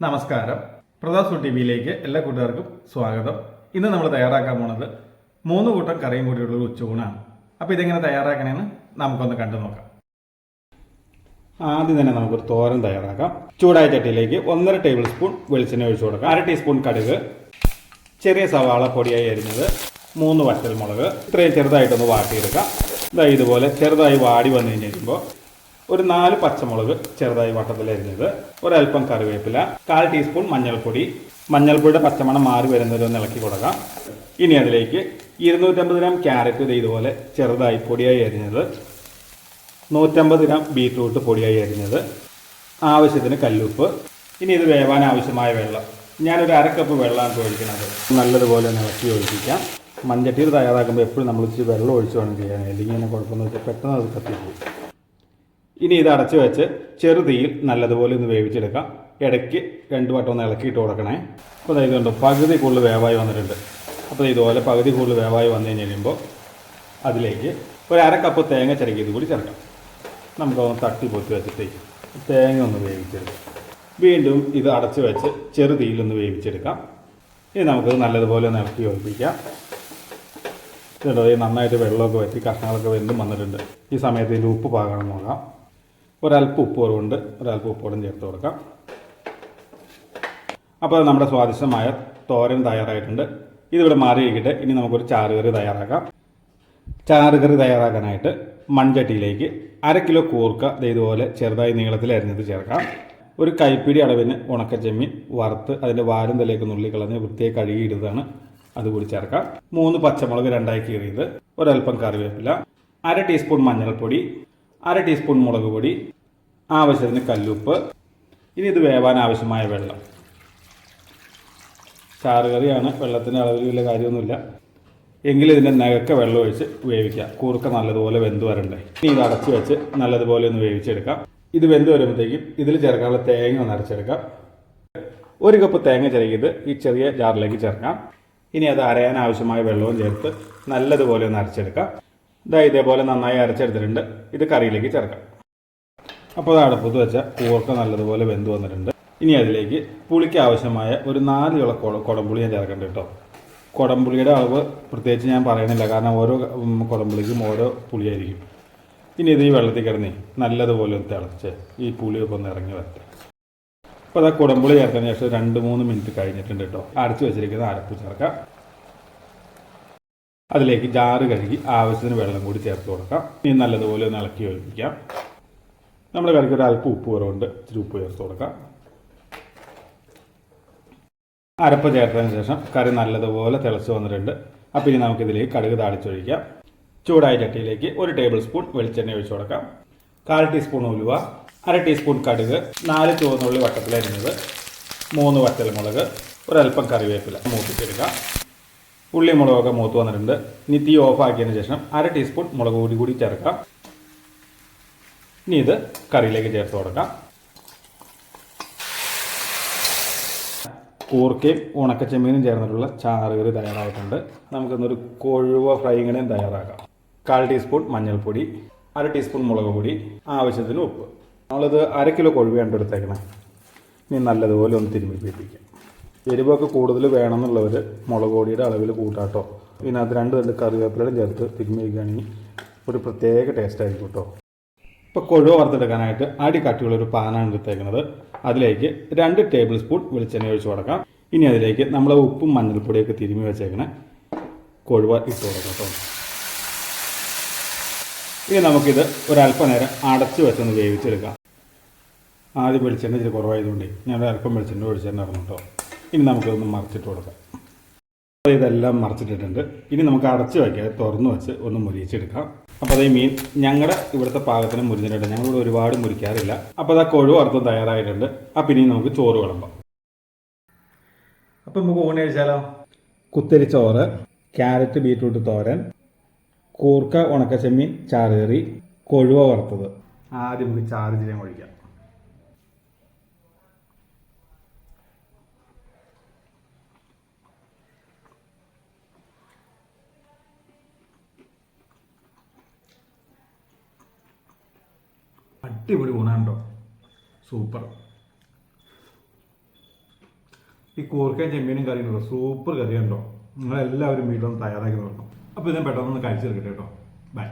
നമസ്കാരം. പ്രതാസു ടി വിയിലേക്ക് എല്ലാ കൂട്ടുകാർക്കും സ്വാഗതം. ഇന്ന് നമ്മൾ തയ്യാറാക്കാൻ പോണത് മൂന്ന് കൂട്ടം കറിയും കൂടിയുള്ള ഒരു ഉച്ചകൂണാണ് അപ്പോൾ ഇതെങ്ങനെ തയ്യാറാക്കണമെന്ന് നമുക്കൊന്ന് കണ്ടു നോക്കാം. ആദ്യം തന്നെ നമുക്കൊരു തോരൻ തയ്യാറാക്കാം. ചൂടായ ചട്ടിയിലേക്ക് ഒന്നര ടേബിൾ സ്പൂൺ വെളിച്ചെണ്ണ ഒഴിച്ചു കൊടുക്കാം. അര ടീസ്പൂൺ കടുക് ചെറിയ സവാള പൊടിയായി അരിഞ്ഞത് മൂന്ന് വറ്റൽമുളക് ഇത്രയും ചെറുതായിട്ടൊന്ന് വാട്ടിയെടുക്കാം. ഇതാ ഇതുപോലെ ചെറുതായി വാടി വന്നു കഴിഞ്ഞിരിക്കുമ്പോൾ ഒരു നാല് പച്ചമുളക് ചെറുതായി വട്ടത്തിൽ അരിഞ്ഞത് ഒരൽപ്പം കറിവേപ്പില കാൽ ടീസ്പൂൺ മഞ്ഞൾപ്പൊടി. മഞ്ഞൾപ്പൊടിയുടെ പച്ചമണം മാറി വരുന്നത് ഒന്ന് ഇളക്കി കൊടുക്കാം. ഇനി അതിലേക്ക് ഇരുന്നൂറ്റമ്പത് ഗ്രാം ക്യാരറ്റ് ഇത് ഇതുപോലെ ചെറുതായി പൊടിയായി അരിഞ്ഞത് നൂറ്റമ്പത് ഗ്രാം ബീറ്റ്റൂട്ട് പൊടിയായി അരിഞ്ഞത് ആവശ്യത്തിന് കല്ലുപ്പ്. ഇനി ഇത് വേവാൻ ആവശ്യമായ വെള്ളം. ഞാനൊരു അര കപ്പ് വെള്ളമാണ് ഒഴിക്കുന്നത്. നല്ലതുപോലെ ഇളക്കി ഒഴിപ്പിക്കാം മഞ്ഞട്ടിയിൽ തയ്യാറാക്കുമ്പോൾ എപ്പോഴും നമ്മൾ ഇച്ചിരി വെള്ളം ഒഴിച്ച് വേണം ചെയ്യാൻ. അല്ലെങ്കിൽ ഇങ്ങനെ കുഴപ്പമെന്ന് വെച്ചാൽ പെട്ടെന്ന് അത് കത്തിപ്പോകും ഇനി ഇത് അടച്ചു വെച്ച് ചെറുതീയിൽ നല്ലതുപോലെ ഒന്ന് വേവിച്ചെടുക്കാം. ഇടയ്ക്ക് രണ്ട് വട്ടം ഒന്ന് ഇളക്കിയിട്ട് കൊടുക്കണേ. അപ്പോൾ ദാ ഇതുണ്ട് പകുതി കൂടുതൽ വേവായി വന്നിട്ടുണ്ട്. അപ്പോൾ ഇതുപോലെ പകുതി കൂടുതൽ വേവായി വന്നു കഴിഞ്ഞ് കഴിയുമ്പോൾ അതിലേക്ക് ഒരു അര കപ്പ് തേങ്ങ ചിരകിയത് കൂടി ചേർക്കാം. നമുക്കൊന്ന് തട്ടി പൊത്തി വെച്ചിട്ട് തേങ്ങ ഒന്ന് വേവിച്ചെടുക്കാം. വീണ്ടും ഇത് അടച്ചു വെച്ച് ചെറുതീയിലൊന്ന് വേവിച്ചെടുക്കാം. ഇനി നമുക്കത് നല്ലതുപോലെ ഒന്ന് ഇളക്കി യോജിപ്പിക്കാം. ഇതുണ്ടോ നന്നായിട്ട് വെള്ളമൊക്കെ വറ്റി കഷ്ണങ്ങളൊക്കെ വെന്തും വന്നിട്ടുണ്ട്. ഈ സമയത്ത് ഇതിന്റെ ഉപ്പ് പാകണം നോക്കാം. ഒരല്പം ഉപ്പ് കുറവുണ്ട് ഒരല്പം ഉപ്പോടും ചേർത്ത് കൊടുക്കാം. അപ്പോൾ നമ്മുടെ സ്വാദിഷ്ടമായ തോരൻ തയ്യാറായിട്ടുണ്ട്. ഇതിവിടെ മാറി കഴിക്കട്ടെ ഇനി നമുക്കൊരു ചാറുകറി തയ്യാറാക്കാം. ചാറുകറി തയ്യാറാക്കാനായിട്ട് മൺചട്ടിയിലേക്ക് അര കിലോ കൂർക്ക ഇതുപോലെ ചെറുതായി നീളത്തിൽ അരിഞ്ഞത് ചേർക്കാം. ഒരു കൈപ്പിടി അളവിന് ഉണക്കച്ചെമ്മീൻ വറുത്ത് അതിന്റെ വാലും തലേക്ക് നുള്ളി കളഞ്ഞ് വൃത്തിയായി കഴുകിയിടുന്നതാണ് അതുകൂടി ചേർക്കാം. മൂന്ന് പച്ചമുളക് രണ്ടായി കീറിയത്. ഒരൽപ്പം കറിവേപ്പില. അര ടീസ്പൂൺ മഞ്ഞൾപ്പൊടി. അര ടീസ്പൂൺ മുളക് പൊടി ആവശ്യത്തിന് കല്ലുപ്പ് ഇനി ഇത് വേവാൻ ആവശ്യമായ വെള്ളം. ചാറുകറിയാണ് വെള്ളത്തിന്റെ അളവിൽ വലിയ കാര്യമൊന്നുമില്ല. എങ്കിലും ഇതിന്റെ നകക്ക വെള്ളം ഒഴിച്ച് വേവിക്കാം. കൂർക്ക നല്ലതുപോലെ വെന്ത് വരണ്ടേ. ഇനി ഇത് അടച്ചു വെച്ച് നല്ലതുപോലെ ഒന്ന് വേവിച്ചെടുക്കാം. ഇത് വെന്ത് വരുമ്പോഴത്തേക്കും ഇതിൽ ചേർക്കാനുള്ള തേങ്ങ ഒന്ന് അരച്ചെടുക്കാം. ഒരു കപ്പ് തേങ്ങ ചിരകിയത് ഈ ചെറിയ ജാറിലേക്ക് ചേർക്കാം. ഇനി അത് അരയാൻ ആവശ്യമായ വെള്ളവും ചേർത്ത് നല്ലതുപോലെ ഒന്ന് അരച്ചെടുക്കാം. ഇതാ ഇതേപോലെ നന്നായി അരച്ചെടുത്തിട്ടുണ്ട്. ഇത് കറിയിലേക്ക് ചേർക്കാം. അപ്പോൾ അത് അടുപ്പത്ത് വെച്ച കൂർക്ക നല്ലതുപോലെ വെന്ത് വന്നിട്ടുണ്ട്. ഇനി അതിലേക്ക് പുളിക്ക് ആവശ്യമായ ഒരു നാല് ഇള കുട- കുടംപുളി ഞാൻ ചേർക്കേണ്ട കേട്ടോ. കുടംപുളിയുടെ അളവ് പ്രത്യേകിച്ച് ഞാൻ പറയണില്ല. കാരണം ഓരോ കുടംപുളിക്കും ഓരോ പുളിയായിരിക്കും. ഇനി ഇത് ഈ വെള്ളത്തിൽ കിടന്നേ നല്ലതുപോലെ ഒന്ന് തിളച്ച് ഈ പുളിയൊക്കെ ഒന്ന് ഇറങ്ങി വരട്ടെ. അപ്പോൾ അത് കുടംപുളി ചേർത്തതിന് ശേഷം രണ്ട് മൂന്ന് മിനിറ്റ് കഴിഞ്ഞിട്ടുണ്ട് കേട്ടോ. അടച്ചു വെച്ചിരിക്കുന്ന അരപ്പ് ചേർക്കാം. അതിലേക്ക് ജാറ് കഴുകി ആവശ്യത്തിന് വെള്ളം കൂടി ചേർത്ത് കൊടുക്കാം. ഇനി നല്ലതുപോലെ ഒന്ന് ഇളക്കി ഒഴിപ്പിക്കാം നമ്മൾ കറിക്ക് ഒരു അല്പം ഉപ്പ് കുറവുണ്ട്. ഇച്ചിരി ഉപ്പ് ചേർത്ത് കൊടുക്കാം. അരപ്പ് ചേർത്തതിന് ശേഷം കറി നല്ലതുപോലെ തിളച്ച് വന്നിട്ടുണ്ട്. അപ്പോൾ ഇനി നമുക്കിതിലേക്ക് കടുക് താളിച്ചൊഴിക്കാം. ചൂടായ ചട്ടിയിലേക്ക് ഒരു ടേബിൾ സ്പൂൺ വെളിച്ചെണ്ണ ഒഴിച്ചു കൊടുക്കാം. കാൽ ടീസ്പൂൺ ഉലുവ അര ടീസ്പൂൺ കടുക് നാല് ചുവന്നുള്ളി വട്ടത്തിലരിഞ്ഞത് മൂന്ന് വറ്റൽമുളക് ഒരൽപ്പം കറിവേപ്പില മൂപ്പിച്ചെടുക്കാം. ഉള്ളി മുളകൊക്കെ മൂത്ത് വന്നിട്ടുണ്ട്. ഇനി തീ ഓഫ് ആക്കിയതിന് ശേഷം അര ടീസ്പൂൺ മുളക് പൊടി കൂടി ചേർക്കാം. ഇനി ഇത് കറിയിലേക്ക് ചേർത്ത് കൊടുക്കാം. കൂർക്കയും ഉണക്കച്ചെമ്മീനും ചേർന്നിട്ടുള്ള ചാറുകറി തയ്യാറായിട്ടുണ്ട്. നമുക്കിന്നൊരു കൊഴുവ ഫ്രൈങ്ങനെയും തയ്യാറാക്കാം. കാൽ ടീസ്പൂൺ മഞ്ഞൾപ്പൊടി അര ടീസ്പൂൺ മുളക് പൊടി ആവശ്യത്തിന് ഉപ്പ്. നമ്മളിത് അര കിലോ കൊഴുവയാണ് എടുത്തേക്കണേ. ഇനി നല്ലതുപോലെ ഒന്ന് തിരുമ്മി പിടിപ്പിക്കാം. എരിവൊക്കെ കൂടുതൽ വേണമെന്നുള്ളവർ മുളക് പൊടിയുടെ അളവിൽ കൂട്ടാട്ടോ. ഇതിനകത്ത് രണ്ട് രണ്ട് കറിവേപ്പിലയും ചേർത്ത് തിരുമ്മി ഒരു പ്രത്യേക ടേസ്റ്റ് ആയിരിക്കും കേട്ടോ. ഇപ്പോൾ കൊഴുവ വറുത്തെടുക്കാനായിട്ട് അടി കട്ടിയുള്ള ഒരു പാനാണ് എടുത്തേക്കുന്നത്. അതിലേക്ക് രണ്ട് ടേബിൾ സ്പൂൺ വെളിച്ചെണ്ണ ഒഴിച്ച് കൊടുക്കാം. ഇനി അതിലേക്ക് നമ്മൾ ഉപ്പും മഞ്ഞൾപ്പൊടിയൊക്കെ തിരുമ്മി വെച്ചേക്കണ. കൊഴുവ ഇട്ട് കൊടുക്കാം കേട്ടോ. ഇനി നമുക്കിത് ഒരല്പനേരം അടച്ച് വെച്ചൊന്ന് വേവിച്ചെടുക്കാം. ആദ്യം വെളിച്ചെണ്ണ ഇച്ചിരി കുറവായതുകൊണ്ട് ഞാൻ അല്പം വെളിച്ചെണ്ണ ഒഴിച്ചെണ്ണ ഇറങ്ങും കേട്ടോ. ഇനി നമുക്കതൊന്ന് മറിച്ചിട്ട് കൊടുക്കാം. അപ്പോൾ ഇതെല്ലാം മറിച്ചിട്ടിട്ടുണ്ട്. ഇനി നമുക്ക് അടച്ച് വയ്ക്കാതെ തുറന്ന് വെച്ച് ഒന്ന് മുരിച്ചെടുക്കാം അപ്പോൾ അതേ മീൻ ഞങ്ങളുടെ ഇവിടുത്തെ പാകത്തിന് മുരിഞ്ഞിട്ടുണ്ട്. ഞങ്ങളിവിടെ ഒരുപാട് മുരിക്കാറില്ല. അപ്പോൾ അത് ആ കൊഴു അർത്ഥം തയ്യാറായിട്ടുണ്ട്. അപ്പം ഇനി നമുക്ക് ചോറ് വിളമ്പാം. അപ്പം നമുക്ക് ഊണ് കഴിച്ചാലോ? കുത്തരി ചോറ് ക്യാരറ്റ് ബീറ്റ്റൂട്ട് തോരൻ കൂർക്ക ഉണക്കച്ചെമ്മീൻ ചാറുകറി കൊഴുവ വറുത്തത്. ആദ്യം നമുക്ക് ചാറ് ചെയ്യാൻ ഒഴിക്കാം. അടിപൊളി ഊണാണ്ടോ സൂപ്പർ. ഈ കൂർക്കയും ചെമ്മീനും കറി ഉണ്ടോ സൂപ്പർ കറി ഉണ്ടോ നിങ്ങളെല്ലാവരും വീട്ടിലൊന്ന് തയ്യാറാക്കി നോക്കണം. അപ്പോൾ ഇതിനെ പെട്ടെന്ന് കഴിച്ചെടുക്കട്ടെ കേട്ടോ. ബൈ